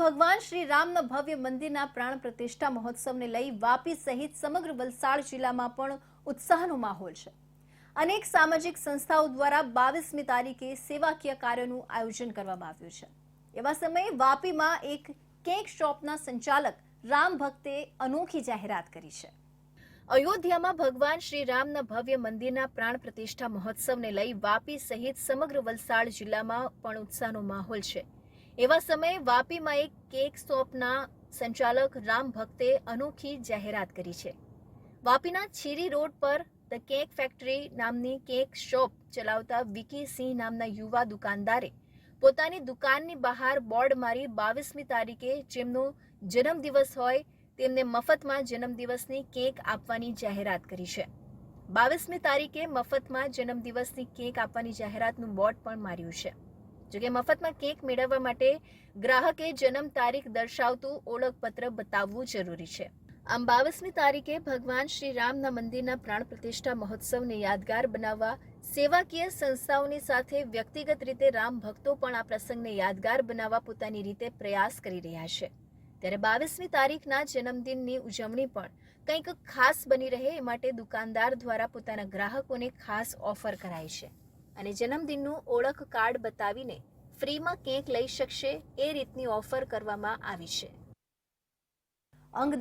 ભગવાન શ્રી રામના ભવ્ય મંદિરના પ્રાણ પ્રતિષ્ઠા મહોત્સવને લઈ વાપી સહિત સમગ્ર વલસાડ જિલ્લામાં પણ ઉત્સાહનો માહોલ છે. અનેક સામાજિક સંસ્થાઓ દ્વારા બાવીસમી તારીખે સેવાકીય કાર્યોનું આયોજન કરવામાં આવ્યું છે. એવા સમયે વાપીમાં એક કેક શોપના સંચાલક રામ ભક્તે અનોખી જાહેરાત કરી છે. અયોધ્યામાં ભગવાન શ્રી રામના ભવ્ય મંદિરના પ્રાણ પ્રતિષ્ઠા મહોત્સવને લઈ વાપી સહિત સમગ્ર વલસાડ જિલ્લામાં પણ ઉત્સાહનો માહોલ છે. એવા સમયે વાપીમાં એક કેક શોપના સંચાલક રામ ભક્તે અનોખી જાહેરાત કરી છે. વાપીના છીરી રોડ પર ધ કેક ફેક્ટરી નામની કેક શોપ ચલાવતા વિકી સિંહ નામના યુવા દુકાનદારે પોતાની દુકાનની બહાર બોર્ડ મારી બાવીસમી તારીખે જેમનો જન્મદિવસ હોય તેમને મફતમાં જન્મદિવસની કેક આપવાની જાહેરાત કરી છે. બાવીસમી તારીખે મફતમાં જન્મદિવસની કેક આપવાની જાહેરાતનું બોર્ડ પણ માર્યું છે. જોકે મફતમાં કેક મેળવવા માટે ગ્રાહકે જન્મ તારીખ દર્શાવતું ઓળખપત્ર બતાવવું જરૂરી છે. આમ બાવીસમી તારીખે ભગવાન શ્રી રામના મંદિરના પ્રાણ પ્રતિષ્ઠા મહોત્સવને યાદગાર બનાવવા સેવાકીય સંસ્થાઓની સાથે વ્યક્તિગત રીતે રામ ભક્તો પણ આ પ્રસંગને યાદગાર બનાવવા પોતાની રીતે પ્રયાસ કરી રહ્યા છે. ત્યારે બાવીસમી તારીખના જન્મદિનની ઉજવણી પણ કંઈક ખાસ બની રહે એ માટે દુકાનદાર દ્વારા પોતાના ગ્રાહકોને ખાસ ઓફર કરાઈ છે. અને જન્મદિનનું ઓળખ કાર્ડ બતાવીને ફ્રીમાં કેક લઈ શકશે એ રીતની ઓફર કરવામાં આવી છે. અંગ